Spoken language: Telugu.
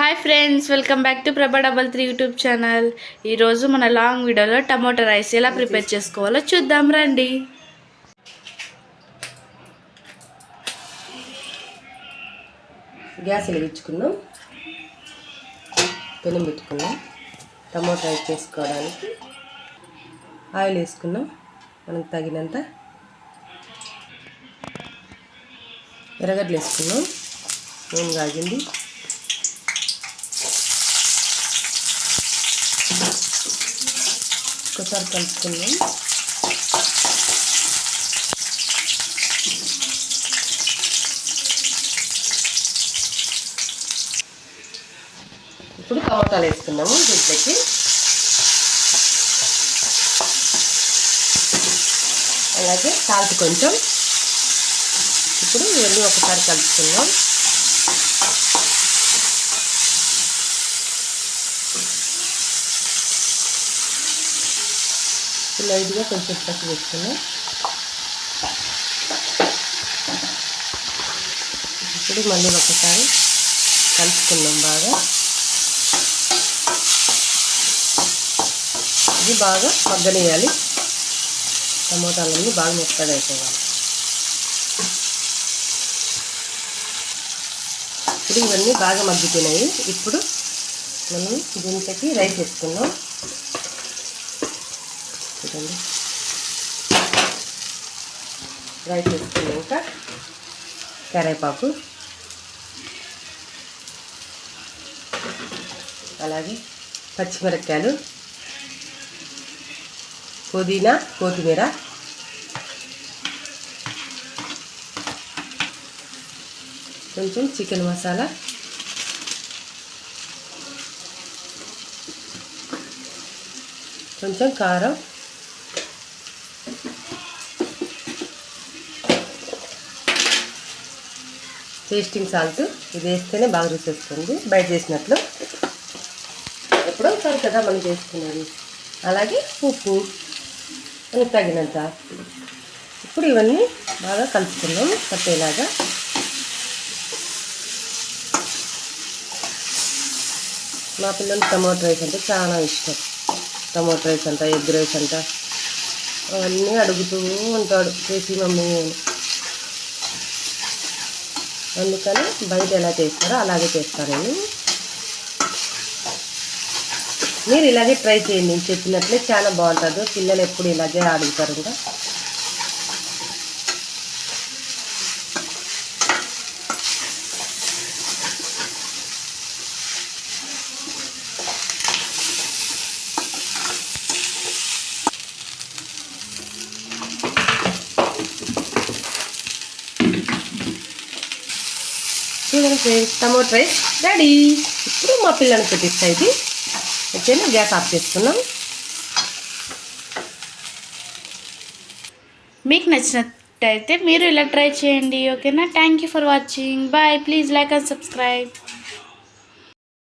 Hi friends welcome back to Prabha double three YouTube channel ఈరోజు మన లాంగ్ వీడియోలో టమాటో రైస్ ఎలా ప్రిపేర్ చేసుకోవాలో చూద్దాం రండి. గ్యాస్ వెలిగించుకున్నాం పెనం పెట్టుకున్నాం టమోటా రైస్ చేసుకోవడానికి ఆయిల్ వేసుకున్నాం మనకు తగినంత ఎర్రగడ్డలు వేసుకున్నాం నూనె కాగింది. ఒకసారి కలుపుకుందాం. ఇప్పుడు టమాటాలు వేసుకున్నాము దీంట్లోకి. అలాగే సాల్ట్ కొంచెం. ఇప్పుడు ఇవన్నీ ఒకసారి కలుపుకుందాం. లైట్గా కొంచెం పచ్చి పెట్టుకున్నాం. ఇప్పుడు మళ్ళీ ఒకసారి కలుపుకున్నాం బాగా. ఇది బాగా మగ్గనియాలి. టమోటాలన్నీ బాగా మెత్తగా అయిపోవాలి. ఇప్పుడు ఇవన్నీ బాగా మగ్గుతున్నాయి ఇప్పుడు మనం దీంట్లోకి రైస్ వేసుకున్నాం చూడండి. ఫ్రై చేసుకున్నాక కరేపాకు. అలాగే పచ్చిమిరపకాయలు. పుదీనా కొత్తిమీర. కొంచెం చికెన్ మసాలా. కొంచెం కారం. టేస్టింగ్ సాల్ట్ ఇది వేస్తేనే బాగా రుచి వస్తుంది బయట చేసినట్లు. ఎప్పుడో ఒకసారి కదా మనం చేసుకున్నది అలాగే ఉప్పు మనకు తగినంత. ఇప్పుడు ఇవన్నీ బాగా కలుపుకున్నాం పట్టేలాగా. మా పిల్లలు టమాటో రైస్ అంటే చాలా ఇష్టం. టమాటో రైస్ అంట ఎగ్ రైస్ అంట. అవన్నీ అడుగుతూ ఉంటాడు. చేసి మమ్మీ అందుకని బయట ఎలా చేస్తారో అలాగే చేస్తానండి మీరు ఇలాగే ట్రై చేయండి. నేను చెప్పినట్లే చాలా బాగుంటుంది. పిల్లలు ఎప్పుడు ఇలాగే అడుగుతారు ఇంకా చూడండి ఫ్రెండ్స్ టమోటా రైస్ రెడీ. ఇప్పుడు మా పిల్లలకి పెట్టిస్తా ఇది. ఓకేనా? గ్యాస్ ఆఫ్ చేసుకున్నాం. మీకు నచ్చినట్టయితే మీరు ఇలా ట్రై చేయండి ఓకేనా? Thank you for watching bye please like and subscribe